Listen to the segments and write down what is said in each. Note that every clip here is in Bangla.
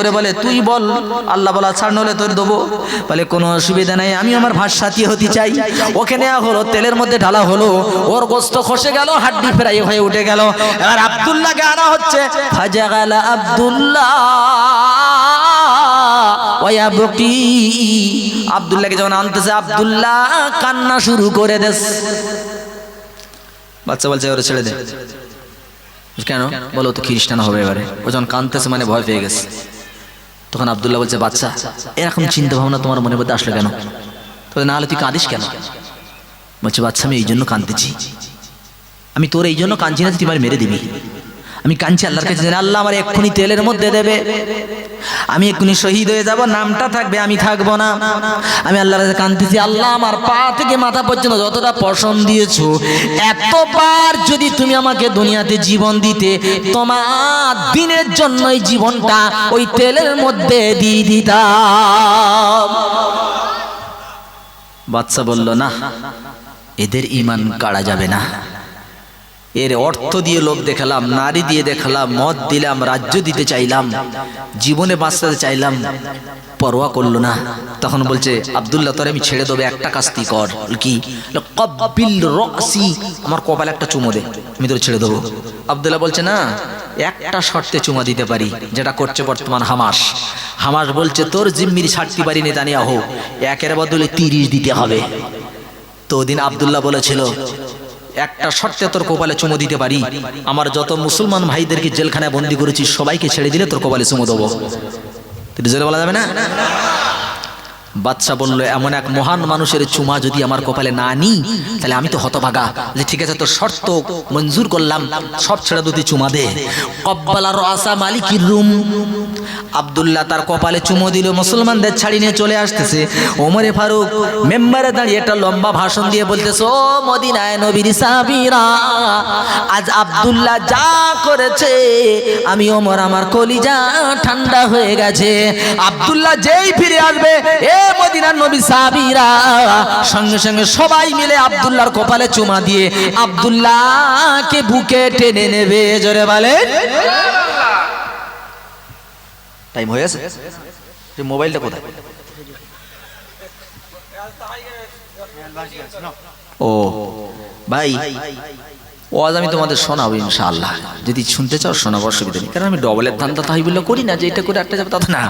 ওরে বলে, তুই বল, আল্লাহ বলা ছাড় নলে তোর দেবো। বলে, কোনো অসুবিধা নাই, আমি আমার ভাত সাথী হতে চাই। ওকে নেওয়া হলো, তেলের মধ্যে ঢালা হলো, ওর গোস্ত খসে গেল, হাড্ডি ফ্রাই হয়ে উঠে গেল। এবার আব্দুল্লাহকে আনা হচ্ছে ফাজা গেল আব্দুল্লাহ আব্দুল্লাহকে যখন আনতেছে, আব্দুল্লাহ, কান্না শুরু করে দেস। বাচ্চা বলছে, ওরে ছেড়ে দে। কেন? বলো তো, খ্রিস্টান হবে এবারে। ও যখন কানতেছে মানে ভয় পেয়ে গেছে। তখন আবদুল্লাহ বলছে, বাচ্চা এরকম চিন্তা ভাবনা তোমার মনে মধ্যে আসলো কেন? তবে না হলে তুই কাঁদিস কেন? বলছে, বাচ্চা, আমি এই জন্য কাঁদতেছি। আমি তোর এই জন্য কাঁদছি না তুই মেরে দিবি। আমি কাঁদছি আল্লাহর কাছে আল্লাহ আমার এক্ষুনি তেলের মধ্যে দেবে। আমি এক্ষুনি শহীদ হয়ে যাব, নামটা থাকবে, আমি থাকব না। আমি আল্লাহর কাছে কাঁদতেছি, আল্লাহ আমার পা থেকে মাথা পর্যন্ত যতটা পশম দিয়েছ, এতবার যদি তুমি আমাকে দুনিয়াতে জীবন দিতে, তোমার দিনের জন্যই জীবনটা ওই তেলের মধ্যে দিয়ে দিতাম। বাচ্চা বলল, না, এদের ইমান কাড়া যাবে না। এর অর্থ দিয়ে লোভ দেখালাম, নারী দিয়ে দেখালাম মদ দিলাম, রাজ্য দিতে চাইলাম, জীবনে বাঁচতে চাইলাম, পরোয়া করল না। তখন বলছে, আব্দুল্লাহ, তোর আমি ছেড়ে দেবো, একটা কাস্তি কর। কি? কব্বিল রসি, আমার কপাল একটা চুমো দে, আমি তোর ছেড়ে দেবো। আব্দুল্লাহ বলছে, না, একটা শর্তে চুমা দিতে পারি, যেটা করছে বর্তমান হামাস। হামাস বলছে, তোর জিম্মির ষাটটি বাড়ি নেতানিয়া হোক একের বদলে তিরিশ দিতে হবে। তো ওদিন আব্দুল্লাহ বলেছিল একটা শর্তে তোর কপালে চুমো দিতে পারি। আমার যত মুসলমান ভাইদেরকে জেলখানায় বন্দি করেছি, সবাইকে ছেড়ে দিলে তোর কপালে চুমো দেবো। জেলে বলা যাবে না? বাচ্চা বলল, এমন এক মহান মানুষের চুমা যদি আমার কপালে না নিই, তাহলে আমি তো হতভাগা। যে ঠিক আছে তোর শর্ত, মঞ্জুর করলাম, সব ছেড়ে দুটি চুমা দে। কব্বালার আসা মালিকির রুম। আব্দুল্লাহ তার কপালে চুমো দিল, মুসলমানদের ছাড়ি নিয়ে চলে আসতেছে। ওমরে ফারুক মেম্বারে দাঁড়িয়ে একটা লম্বা ভাষণ দিয়ে বলতেছে, ও মদিনায় নবীর সাবিরা আজ আব্দুল্লাহ যা করেছে, আমি ওমর আমার কলিজা ঠান্ডা হয়ে গেছে। আব্দুল্লাহ যেই ফিরে আসবে, এ মদিনার নবী সাবিরা সঙ্গে সঙ্গে সবাই মিলে আব্দুল্লাহর কপালে চুমা দিয়ে আব্দুল্লাহকে বুকে টেনে নেবে, জোরে বলে টাইম হয়ে গেছে? মোবাইলটা কোথায়? ও, ভাই ওয়াজ আমি তোমাদের শোনাবো ইনশাআল্লাহ। যদি শুনতে চাও, শোনাবো, অসুবিধা নেই। কারণ আমি ডবলের ধান্দা তাই বলে করি না, যে এটা করে একটা যাবে তা না।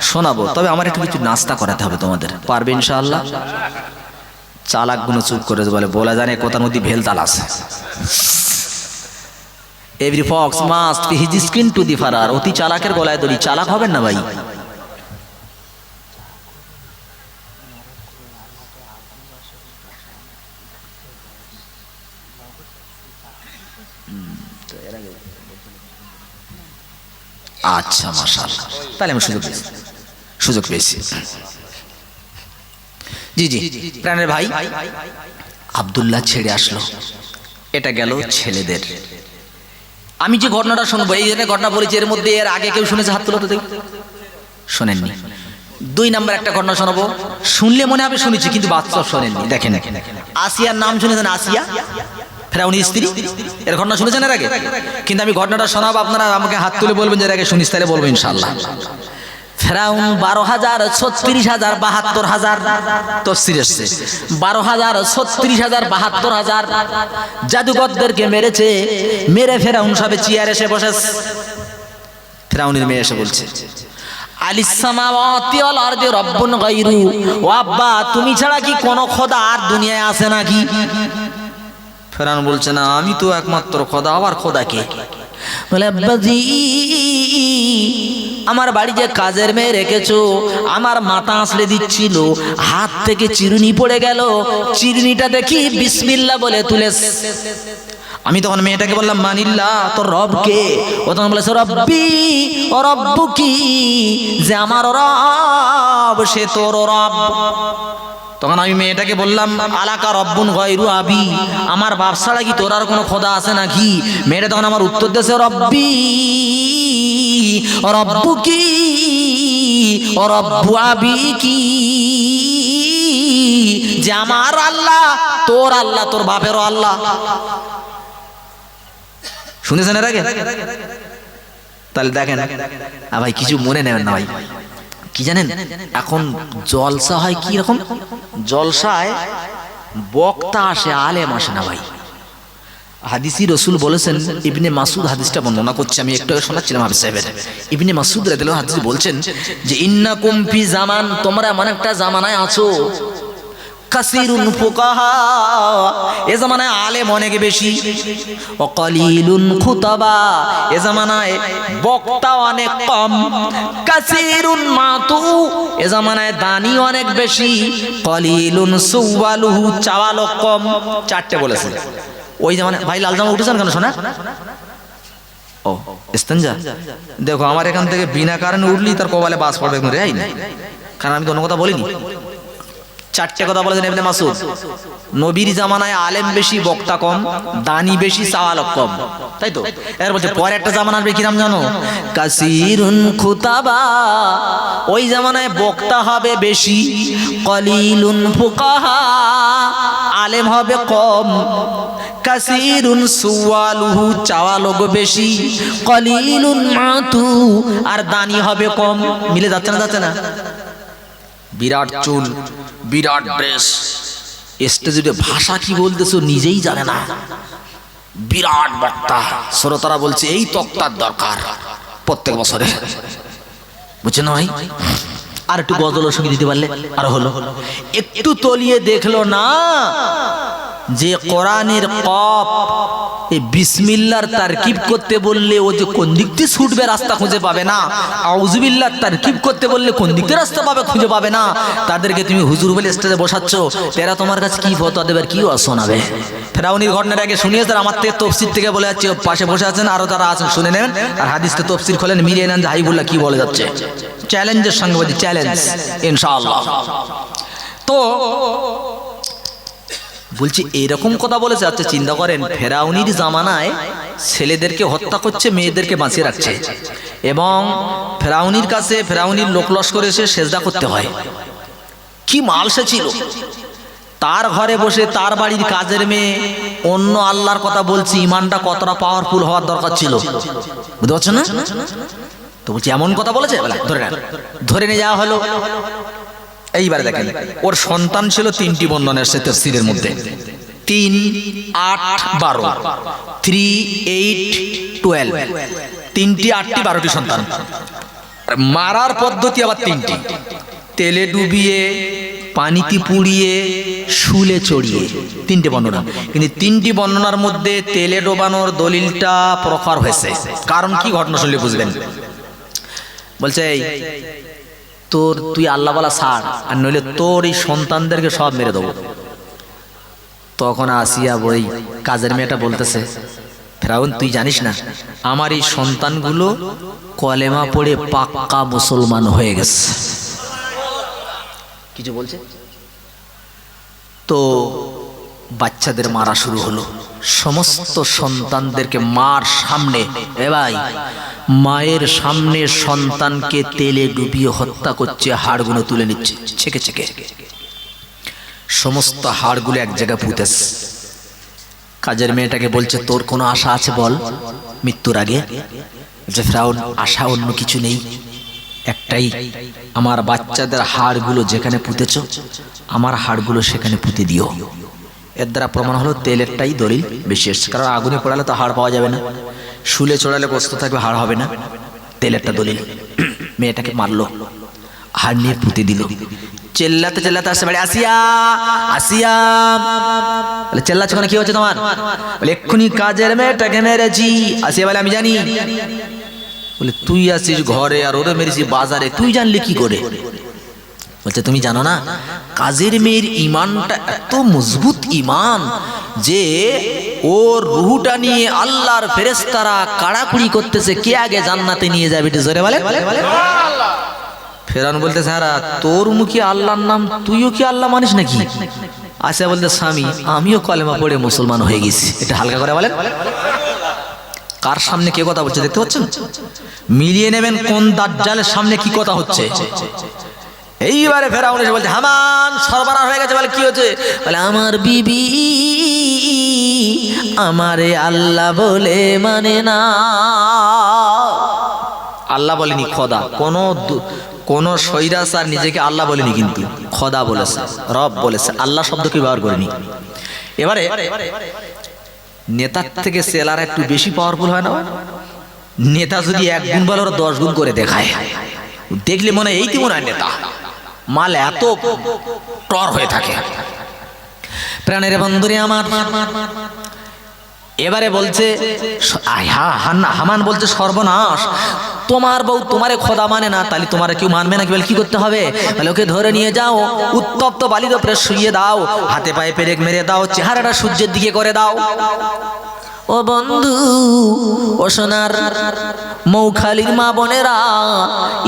শোনাবো। তবে আমার একটু কিছু নাস্তা করাতে হবে তোমাদের। পারবে ইনশাআল্লাহ? চালাকগুলো চুপ করে বলে, বলা জানে কোথার মধ্যে ভেলতাল আছে। Every fox must his skin to the furrier অতি চালাকের গলায় দড়ি। চালাক হবেন না ভাই। আচ্ছা মাশাআল্লাহ। তাহলে আমি সুযোগ পেয়েছি। সুযোগ পেয়েছি। জি জি। প্রাণের ভাই, আব্দুল্লাহ ছেড়ে আসলো। এটা গেল ছেলেদের। আমি যে ঘটনাটা শুনব, এই জন্য ঘটনা বলেছি, এর মধ্যে এর আগে কেউ শুনেছে, হাত তুলো তো শোনেননি। দুই নাম্বার একটা ঘটনা শোনাবো। শুনলে মনে হবে শুনেছি, কিন্তু বাচ্চা শোনেননি। দেখেন। আসিয়ার নাম শুনেছেন আসিয়া? ফেরাউনি স্ত্রী? এর ঘটনা শুনেছেন এর আগে? কিন্তু আমি ঘটনাটা শোনাবো, আপনারা আমাকে হাত তুলে বলবেন যে আগে শুনিস, তাহলে বলব ইনশাল্লাহ ফেরাউন বারো হাজার হাজার বাহাত্তর হাজার বারো হাজার হাজার বাহাত্তর হাজার মেরেছে, মেরে এসে মেয়ে এসে বলছে তুমি ছাড়া কি কোনো খোদা আর দুনিয়ায় আছে নাকি? ফেরাউন বলছে, না, আমি তো একমাত্র খোদা, আবার খোদা কে? বলে আমার বাড়ি যে কাজের মেয়ে রেখেছো, আমার মাথা আসলে দিচ্ছিল, হাত থেকে চিরুনি পড়ে গেল, চিরুনিটা দেখি বিসমিল্লা বলে তুলে আমি তখন মেয়েটাকে বললাম মানিল্লা তোর রব কে? ও তখন বলেছে, রব্বি, ও রব্বু কি? যে আমার রব, সে তোর রব। তখন আমি মেয়েটাকে বললাম, আলাকা রব্বুন গয়রু আবি, আমার বাপ ছাড়া কি তোর আর কোনো খোদা আছে নাকি? মেয়েটা তখন আমার উত্তর দিয়েছে, রব্বি রব্বু কি রব্বু আবি কি যে আমার আল্লাহ, তোর আল্লাহ, তোর বাপেরও আল্লাহ। শুনেছেন এর আগে? তাহলে দেখেন ভাই, কিছু মনে নেবেন না ভাই। কি জানেন? এখন জলসা হয় কি রকম? জলসায় বক্তা আসে, আলেম আসে না ভাই। হাদিসি রসুল বলেছেন, ইবনে মাসুদ হাদিসটা বর্ণনা করছে, আমি একটু শোনাচ্ছিলাম হাফিজ সাহেবের। ইবনে মাসুদ রাদিয়াল্লাহু হাদিস বলছেন যে ইন্না কুমফি জামান তোমরা এমন একটা জামানায় আছো কাসিরুন ফুকাহা। এ আলেম অনেক বেশি। এ জামানায় বক্তা অনেক কম। কাসিরুন এ জামানায় দানি অনেক বেশি। চারটে বলেছে। ওই জামানায় ভাই, লাল জামা উঠেছেন কেন শোনা ও, ইস্তেঞ্জা। দেখো, আমার এখান থেকে বিনা কারণে উঠলি, তার কপালে বাস পড়বে রে না। কারণ আমি তো অন্য কথা বলিনি। চারটে কথা বলেছেন এমনি মাসুদ নবীর জামানায় আলেম বেশি, বক্তা কম, দানি বেশি, সাওয়ালক কম। তাই তো? এর বলছে পরে একটা জামানা আসবে, কি নাম জানো? কাসিরুন খুতাবা। ওই জামানায় বক্তা হবে বেশি, কলিলুন ফুকাহা। আলেম হবে কম, কাসিরুন সুয়ালুহু চাওয়া লোক বেশি, কলিলুন মাতু। আর দানি হবে কম। মিলে যাচ্ছে না যাচ্ছে না? বিরাট চুল বিরাট ড্রেস স্টেজে ভাষা কি বলতেছো নিজেই জানে না। বিরাট বক্তা। শ্রোতারা বলছে এই তক্তার দরকার প্রত্যেক বছরে। বুঝছে না ভাই? আর একটু গজল সঙ্গে দিতে পারলে। আর হলো একটু তলিয়ে দেখল না। যে কোরআনের কপ বিসমিল্লার তারকিব করতে বললে ও যে কোন দিক দিয়ে ছুটবে রাস্তা খুঁজে পাবে না? আউজুবিল্লার তারকিব করতে বললে কোন দিক দিয়ে রাস্তা পাবে খুঁজে পাবে না? তাদেরকে তুমি হুজুর বলে স্টেজে বসাচ্ছ। এরা তোমার কাছে কি ফতো দেবে আর কি শোনাবে। ফেরাউনির ঘটনার আগে শুনিয়েছে আর আমার থেকে তফসির থেকে বলে যাচ্ছে পাশে বসে আছেন, আরও তারা আছেন, শুনে নেন আর হাদিসকে তফসির খোলেন মিলিয়ে নেন যে হাইবুল্লাহ কি বলে যাচ্ছে। চ্যালেঞ্জের সঙ্গে বলছি চ্যালেঞ্জ ইনশাআল্লাহ। তো বলছি এরকম কথা বলেছে আচ্ছা চিন্তা করেন, ফেরাউনির জামানায় ছেলেদেরকে হত্যা করছে, মেয়েদেরকে বাঁচিয়ে রাখছে। এবং ফেরাউনির কাছে ফেরাউনির লোক লস্কর এসে সেজদা করতে হয়। কি মাল সে ছিল? তার ঘরে বসে তার বাড়ির কাজের মেয়ে অন্য আল্লাহর কথা বলছি, ইমানটা কতটা পাওয়ারফুল হওয়ার দরকার ছিল? বুঝতে পারছ না? তো বলছি, এমন কথা বলেছে? ধরে ধরে নিয়ে যাওয়া হলো। এইবার দেখেন ওর সন্তান ছিল তিনটি বন্ধন এসছে তফসিলের মধ্যে। তিন আট বারো। থ্রি এইট টুয়েলভ তিনটি আটটি বারোটি সন্তান। মারার পদ্ধতি আবার তিনটি। তেলে ডুবিয়ে পানিতে পুড়িয়ে শুলে চড়িয়ে। তিনটে বর্ণনা। কিন্তু তিনটি বর্ণনার মধ্যে তেলে ডোবানোর দলিলটা প্রকার হয়েছে। কারণ কি ঘটনা শুনলে বুঝবেন? বলছে এই তোর তুই আল্লাহ বলা ছাড় আর নইলে তোর এই সন্তানদেরকে সব মেরে দেবো। তখন আসিয়া বই কাজের মেয়েটা বলতেছে ফেরাউন তুই জানিস না আমার এই সন্তানগুলো কলেমা পড়ে পাক্কা মুসলমান হয়ে গেছে। কিছু বলছে? তো বাচ্চাদের মারা শুরু হলো। সমস্ত সন্তানদেরকে মার সামনে, এ ভাই, মায়ের সামনে সন্তানকে তেলে ডুবিয়ে হত্যা করছে, হাড়গুলো তুলে নিচ্ছে, ছেকে ছেকে। সমস্ত হাড়গুলো এক জায়গায় পুঁতেছে কাজের মেয়েটাকে বলছে, তোর কোনো আশা আছে বল, মৃত্যুর আগে? যে ফ্রাউন, আশা অন্য কিছু নেই। একটাই, আমার বাচ্চাদের হাড়গুলো যেখানে পুঁতেছ, আমার হাড়গুলো সেখানে পুঁতে দিও। এর দ্বারা প্রমাণ হলো তেলেরটাই দলিল বিশেষ, কারণ আগুনে পড়ালে তো হাড় পাওয়া যাবে না। শুলে চড়ালে বস্তু থাকবে, হাড় হবে না। তেলেরটা দলিল। মেয়েটাকে মারলো, হাড় নিয়ে পুঁতে দিল। চেল্লাতে চেল্লাতে আসছে বাড়ি আসিয়া আসিয়া। বলে, চেল্লাচ্ছে ওখানে কি হচ্ছে তোমার? বলে, এক্ষুনি কাজের মেয়েটাকে মেরেছি। আসিয়া বলে, আমি জানি। বলে, তুই আসিস ঘরে আর ওরে মেরেছি বাজারে। তুই জানলি কি করে? বলছে, তুমি জানো না, কাজের মেয়ের ইমানটা এত মজবুত ইমান যে ওর রুহুটা নিয়ে আল্লাহর ফেরেস্তারা কাড়াকুড়ি করতেছে, কে আগে জান্নাতে নিয়ে যাবে এটা জোরে বলে? ফেরান বলতে স্যারা তোর মুখে আল্লাহর নাম, তুইও কি আল্লাহ মানিস নাকি? আচ্ছা বলতে স্বামী, আমিও কলেমা পড়ে মুসলমান হয়ে গেছি। এটা হালকা করে বলেন। কার সামনে কে কথা বলছে, দেখতে পাচ্ছেন? মিলিয়ে নেবেন কোন দাজ্জালের সামনে কি কথা হচ্ছে। এইবারে ফেরাউন এসে বলছে, হামান সর্বনাশ হয়ে গেছে, বলে কি হচ্ছে বলে, আমার বিবি আমারে আল্লাহ বলে মানে না। আল্লাহ বলেনি, খোদা। কোন কোন সৈরাস আর নিজেকে আল্লাহ বলেনি কিন্তু। খোদা বলেছে, রব বলেছে, আল্লাহ শব্দ শব্দকে ব্যবহার করেনি? এবারে নেতার থেকে সেলার একটু বেশি পাওয়ারফুল হয় না? নেতা যদি এক গুণ বলে, ওরা দশ গুণ করে দেখায়। দেখলে মনে হয় এই তো মনে হয় নেতা। মাল এত টর হয়ে থাকে। প্রাণের বন্ধুরে আমার এবারে বলছে হামান বলছে, সর্বনাশ। তোমার বউ তোমারে খোদা মানে না, তাহলে তোমার কেউ মানবে না কি বলে কি করতে হবে? তাহলে ওকে ধরে নিয়ে যাও, উত্তপ্ত বালির ওপরে শুয়ে দাও, হাতে পায়ে পেরেক মেরে দাও, চেহারাটা সূর্যের দিকে করে দাও। ও বন্ধু, ও সোনার মৌখালির মা বোনেরা,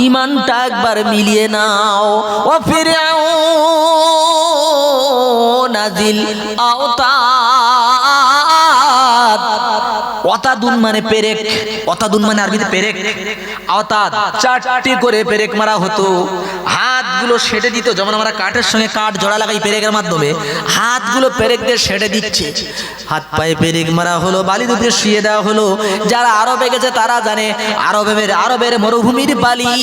ইমানটা একবার মিলিয়ে নাও। ও ফিরে নাজিল আওতাদ অতাদুন মানে পেরেক। অতাদুন মানে আরবিতে পেরেক। অতাদ চারটি করে পেরেক মারা হতো। হাতগুলো সেটে দিত, যেমন আমরা কাঠের সঙ্গে কাঠ জোড়া লাগাই পেরেকের মাধ্যমে, হাতগুলো পেরেক দিয়ে সেটে দিচ্ছে। হাত পায়ে পেরেক মারা হলো, বালি উপরে শুয়ে দেওয়া হলো। যারা আরবে গেছে তারা জানে, আরবের আরবের মরুভূমির বালি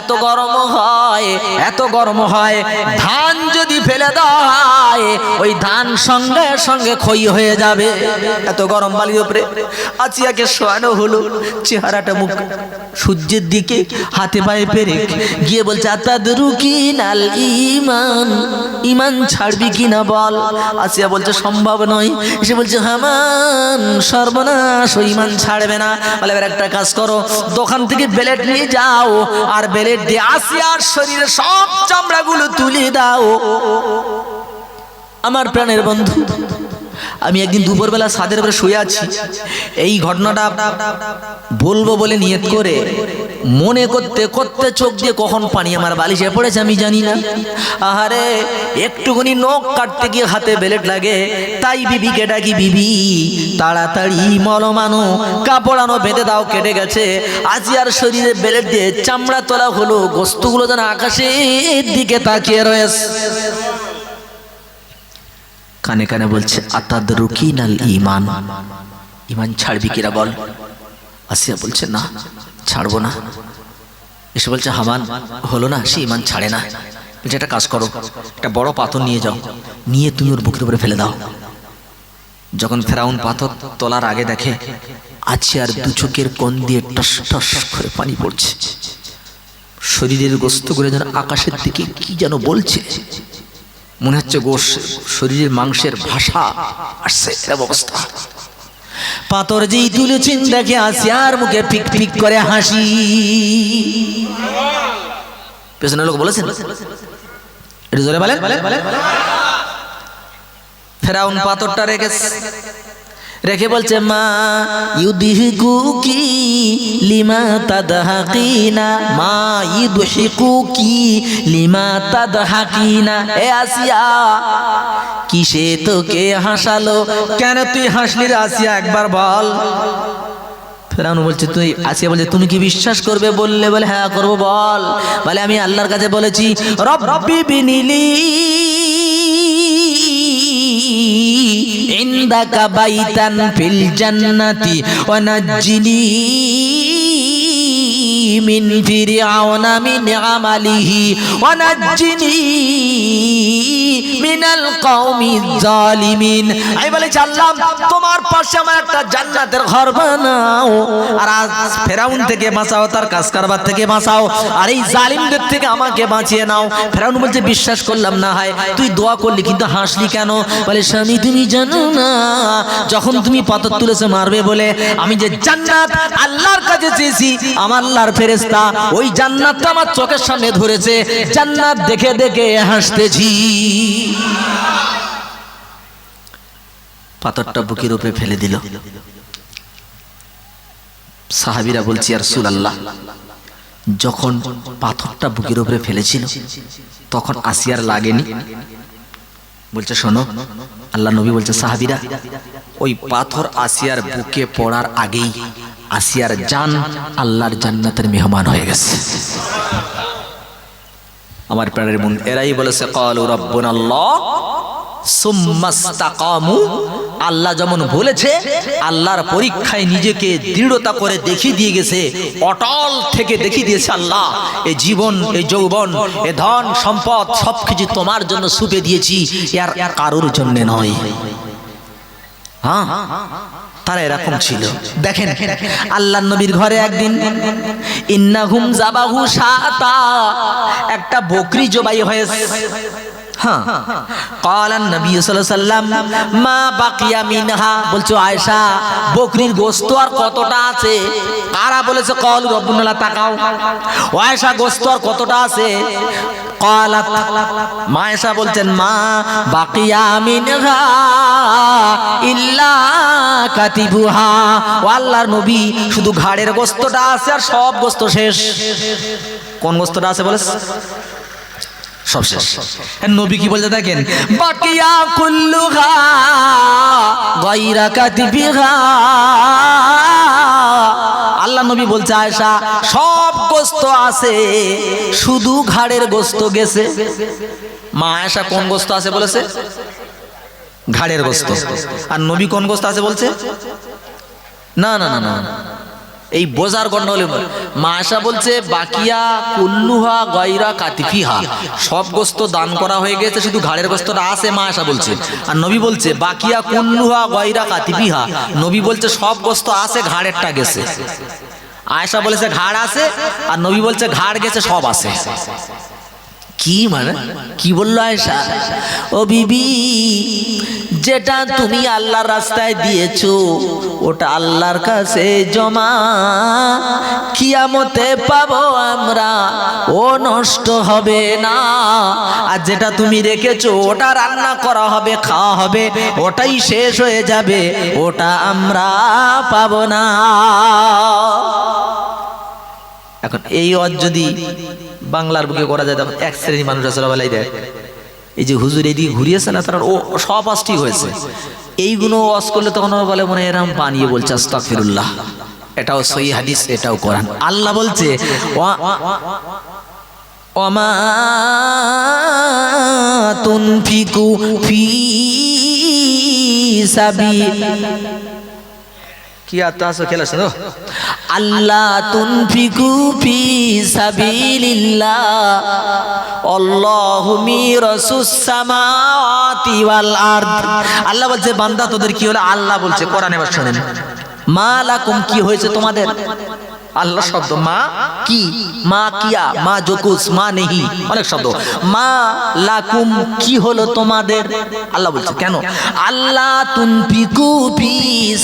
এত গরম হয়, এত গরম হয়। ধান যদি ফেলে হয় ওই ধান সঙ্গে সঙ্গে ক্ষয় হয়ে যাবে। এত গরম বালির উপরে আচিয়াকে শোয়ানো হলো, চেহারাটা মুখ সূর্যের দিকে, হাতে পায়ে পেরেক। গিয়ে বলছে আতাদরু কি নাল ইমান ইমান ছাড়বি কি না বল। আসিয়া বলছে, সম্ভব নয়। সে বলছে হামান সর্বনাশ, ও ইমান ছাড়বে না। বলে, এবার একটা কাজ করো, দোকান থেকে বেলেট নিয়ে যাও, আর বেলেট দিয়ে আসিয়ার শরীরে সব চামড়াগুলো তুলে দাও। আমার প্রাণের বন্ধু আমি একদিন দুপুরবেলা ছাদের উপরে শুয়ে আছি। এই ঘটনাটা বলব বলে নিয়ত করে মনে করতে করতে চোখ দিয়ে কখন পানি আমার বালিশে পড়েছে আমি জানি না। আহারে, একটুখানি নখ কাটতে গিয়ে হাতে বেলেট লাগে। তাই বিবিকে ডাকি, বিবি, তাড়াতাড়ি মলমানো কাপড়ানো বেঁধে দাও, কেটে গেছে। আজিয়ার শরীরে বেলেট দিয়ে চামড়া তোলা হলো গোস্তগুলো যেন আকাশের দিকে তাকিয়ে রয়েছে। কানে কানে বলছে আতাদ রুকিন আল ইমান ইমান ছাড়বি কিরা বল? আসিয়া বলছে, না, ছাড়বো না। এসে বলছে, হামান, হলো না, সে ইমান ছাড়ে না। বলছে, একটা কাজ করো, একটা বড় পাথর নিয়ে যাও, নিয়ে তুমি ওর বুকের উপরে ফেলে দাও। যখন ফেরাউন পাথর তোলার আগে দেখে আছে আর দু চোখের কোন দিয়ে টস টস করে পানি পড়ছে। শরীরের গোস্ত করে যেন আকাশের দিকে কি যেন বলছে। মনে হচ্ছে গোস শরীরের মাংসের ভাষা আসছে, এরকম অবস্থা। পাথর যেই তুলেছেন দেখে আসি আর মুখে পিক পিক করে হাসি। পেছনে লোক বলেছেন? এটা জোরে বলেন। ফেরাউন পাথরটা রেখেছে। রেখে বলছে মা ইউদিহিকু কি? লিমা তাদহাকিনা? মা ইউদিহিকু কি? লিমা তাদহাকিনা? এ আসিয়া কিসে তোকে হাসালো? কেন তুই হাসলি রে আসিয়া? একবার বল। ফেরাউন বলছে তুই আসিয়া বলছে তুমি কি বিশ্বাস করবে? বললে বলে হ্যাঁ করব বল। বলে আমি আল্লাহর কাছে বলেছি রব রব্বি বিনিলি ইন্দাকা বাইতান ফিল জান্নাতি ওয়া নাজ্জিনি من فرعون من عمله ونجني من القوم الظالمين আমি বলেছি আল্লাহ তোমার পাশে আমার একটা জান্নাতের ঘর বানাও আর আজ ফেরাউন থেকে বাঁচাও তার কাজ কারবার থেকে বাঁচাও আর এই জালিমদের থেকে আমাকে বাঁচিয়ে নাও ফেরাউন বলছে বিশ্বাস করলাম না হয় তুই দোয়া করলি কিন্তু হাসলি কেন বলে স্বামী তুমি জানো না যখন তুমি পাথর তুলেছে মারবে বলে আমি যে জান্নাত আল্লাহর কাছে চেয়েছি আমার আল্লাহর ফেরেস্তা ওই জান্নাতটা আমার চোখের সামনে ধরেছে। জান্নাত দেখে দেখে হাসতেছি। পাথরটা বুকের উপরে ফেলে দিল। সাহাবিরা বলছি আর সুল আল্লাহ যখন পাথরটা বুকের উপরে ফেলেছিল, তখন আসিয়ার লাগেনি? বলছে, শোনো, আল্লাহ নবী বলছে, সাহাবিরা, ওই পাথর আসিয়ার বুকে পড়ার আগেই আসিয়ার জান আল্লাহর জান্নাতের মেহমান হয়ে গেছে। আমার প্রাণের মন এরাই বলেছে, কল রব্বুন আল্লাহ আল্লাহ যেমন বলেছে, আল্লাহর পরীক্ষায় নিজেকে দৃঢ়তা করে দেখিয়ে দিয়ে গেছে, অটল থেকে দেখিয়ে দিয়েছে আল্লাহ এই জীবন এই যৌবন, এ ধন, সম্পদ, সবকিছু তোমার জন্য সুপে দিয়েছি আর কারোর জন্য নয়। হ্যাঁ? তারা এরকম ছিল। দেখেন আল্লাহ নবীর ঘরে একদিন ইন্নাহুম জাবাহু সাতা। একটা বকরি জবাই হয়েছে। হ্যাঁ। কালান নবী সাল্লাম মা বাকিয়া মিনহা। বলছো, আয়েশা গোশত আর কতটা আছে? বলেছে, কল তাকাও। গোশত আর কতটা আছে? কালাত, মা আয়েশা বলছেন, মা বাকিয়া মিনহা ইল্লা নবী, শুধু ঘাড়ের গোস্তটা আছে আর সব গোস্ত শেষ। কোন গোস্তটা আছে বলে সব শেষ। আর নবী কি বলতে দেখেন বাকিয়া কুল্লুহা গায়রা কাতিবিহা। আল্লাহ নবী বলছে আয়েশা সব গোস্ত আছে শুধু ঘাড়ের গোস্ত গেছে। মা আয়েশা কোন গোস্ত আছে বলেছে? ঘাড়ের গোস্ত। আর নবী কোন গোস্ত আছে বলছে? না না না না। এই বোঝার গন্ডগোল মা আশা বলছে, বাকিয়া কুল্লুহা গয়রা কাতিফিহা। সব গোস্ত দান করা হয়ে গেছে, শুধু ঘাড়ের গোস্তটা আছে, মা আশা বলছে। আর নবী বলছে, বাকিয়া কুল্লুহা গয়রা কাতিফিহা। নবী বলছে, সব গোস্ত আছে, ঘাড়েরটা গেছে। আয়েশা বলেছে, ঘাড় আছে। আর নবী বলছে, ঘাড় গেছে, সব আছে। কি মানে? কি বলল আয়েশা? ও বিবি, যেটা তুমি আল্লাহর রাস্তায় দিয়েছ, ওটা আল্লাহর কাছে জমা। কিয়ামতে পাবো আমরা, ও নষ্ট হবে না। আর যেটা তুমি রেখেছো, ওটা রান্না করা হবে, খাওয়া হবে, ওটাই শেষ হয়ে যাবে, ওটা আমরা পাবো না। এখন এই অজ যদি বাংলার বুকে করা যায় তখন এক শ্রেণির মানুষ বেলায় দেয়। এই যে হুজুর এদিকে ঘুরিয়েছে না, তার ও সব ঠিক হয়েছে। এইগুলো অস করলে তখন বলে, মনে এরম বানিয়ে বলছে, আস্তাগফিরুল্লাহ। এটাও সহি হাদিস, এটাও কোরআন। আল্লাহ বলছে, ওয়া- ওমা তুনফিকু ফি সাবি কি আর খেল খেলা শোনো আল্লাহ তুনফিকু ফি সাবিলিল্লাহ। আল্লাহু মিরাসুস সামাওয়াতি ওয়াল আরদ। আল্লাহ বলছে বান্দা তোদের কি হলো? আল্লাহ বলছে কোরআনে এবার শুনেন মা লাকুম কি হয়েছে তোমাদের? আল্লাহ শব্দ, মা কি? মা কিয়া? মা জকুস? মা নেহি? অনেক শব্দ। মা লাকুম, কি হলো তোমাদের? আল্লাহ বলছে, কেন? আল্লাহ তুনফিকু ফি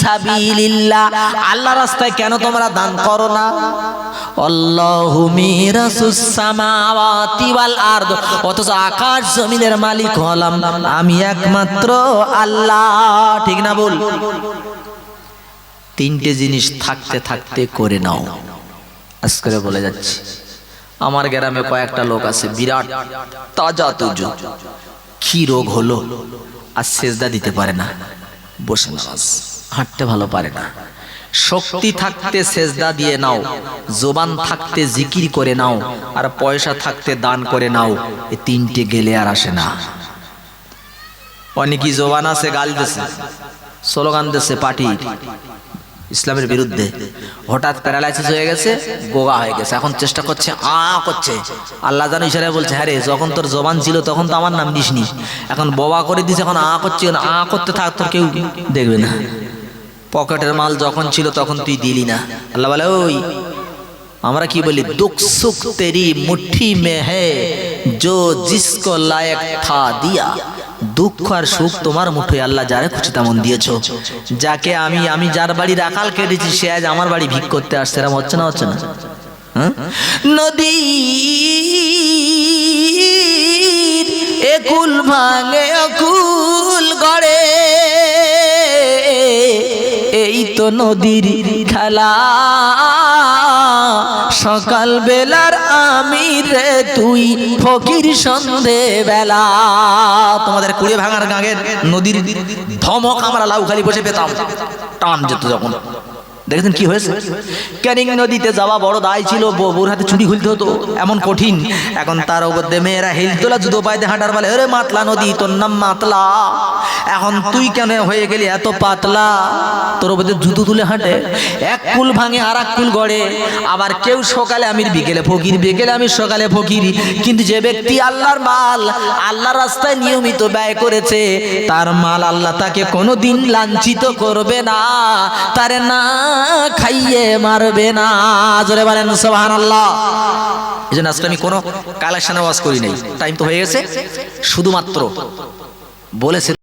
সাবিলিল্লাহ। আল্লাহ রাস্তায় কেন তোমরা দান করো না? আল্লাহু মিরাসুস সামাওয়াতি ওয়াল আরদ। অথচ আকাশ জমিনের মালিক হলাম আমি একমাত্র আল্লাহ। ঠিক না বল তিনটে জিনিস থাকতে থাকতে করে নাও। আজকে বলে যাচ্ছি, আমার গ্রামে কয়েকটা লোক আছে, বিরাট তাজা তুজো। কি রোগ হলো? আর সেজদা দিতে পারে না। বসে নামাজ, হাঁটতে ভালো পারে না। শক্তি থাকতে সেজদা দিয়ে নাও, জোবান থাকতে জিকির করে নাও, আর পয়সা থাকতে দান করে নাও, এ তিনটে গেলে আর আসে না। অনেকই জোবান আছে, গাল দেশে স্লোগান দেশে পার্টি। ইসলামের বিরুদ্ধে। হঠাৎ প্যারালাইসিস হয়ে গেছে, গোগা হয়ে গেছে। এখন চেষ্টা করছে, আ করছে। আল্লাহ জানো ইশারায় বলছে হ্যাঁ রে, যখন তোর জবান ছিল তখন তো আমার নাম দিসনি এখন বোবা করে দিস এখন আ করছে আ করতে থাক, তোর কেউ দেখবে না। পকেটের মাল যখন ছিল তখন তুই দিলি না। আল্লাহ বলে, ওই, আমরা কি বলি, দুঃখ সুখ তেরি মুঠি মে হে জো জিসকো লায়ক থা দিয়া। দুঃখ আর সুখ তোমার মুঠোয় আল্লাহ যারে খুশি তেমন দিয়েছ। যাকে আমি আমি যার বাড়ি রাখাল কেটেছি, সে আজ আমার বাড়ি ভিক করতে আসছে এরম হচ্ছে না হচ্ছে না? হ্যাঁ? নদী একুল ভাঙে, অকুল গড়ে। তো নদীর খেলা। সকাল বেলার আমি রে, তুই ফকির সন্ধে বেলা তোমাদের কুড়ে ভাঙার গাঙের নদীর ধমক আমরা লাউখালি বসে পেতাম। টান যেত যখন। দেখেছেন কি হয়েছে? ক্যানিং নদীতে যাওয়া বড় দায় ছিল বউর হাতে চুরি খুলতে হতো, এমন কঠিন। এখন তার উপর মেয়েরা হিলতোলা জুতো পাইতে হাঁটার বলে আরে মাতলা নদী, তোর নাম মাতলা। এখন তুই কেন হয়ে গেলি এত পাতলা? তোর উপর জুতো তুলে হাঁটে, এক কুল ভাঙে আর এক কুল গড়ে। আবার কেউ সকালে আমির, বিকেলে ফকির, বিকেলে আমি সকালে ফকির। কিন্তু যে ব্যক্তি আল্লাহর মাল, আল্লাহর রাস্তায় নিয়মিত ব্যয় করেছে, তার মাল আল্লাহ তাকে কোনো দিন লাঞ্ছিত করবে না। তারে না খাইয়ে মারবে না। জোরে বলেন সোহান আল্লাহ এই জন্য আজকে আমি কোনো কালেকশন ওয়াজ করি নাই। টাইম তো হয়ে গেছে। শুধুমাত্র বলেছে